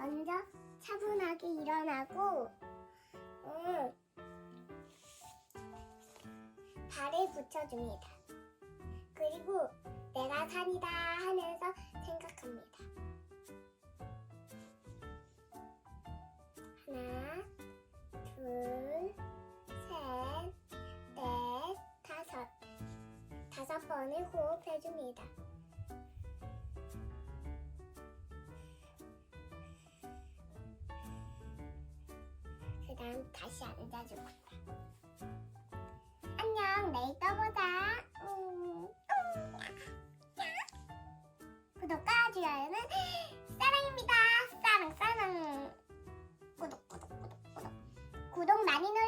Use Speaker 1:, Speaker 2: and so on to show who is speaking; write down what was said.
Speaker 1: 먼저 차분하게 일어나고 발을 붙여줍니다. 그리고 내가 산이다 하면서 생각합니다. 하나, 둘, 셋, 넷, 다섯. 다섯 번을 호흡해줍니다. 다시 앉아줄 거야. 안녕, 내일 또 보자. 구독과 좋아요는 사랑입니다. 사랑, 사랑. 구독, 구독, 구독, 구독. 구독 많이 눌러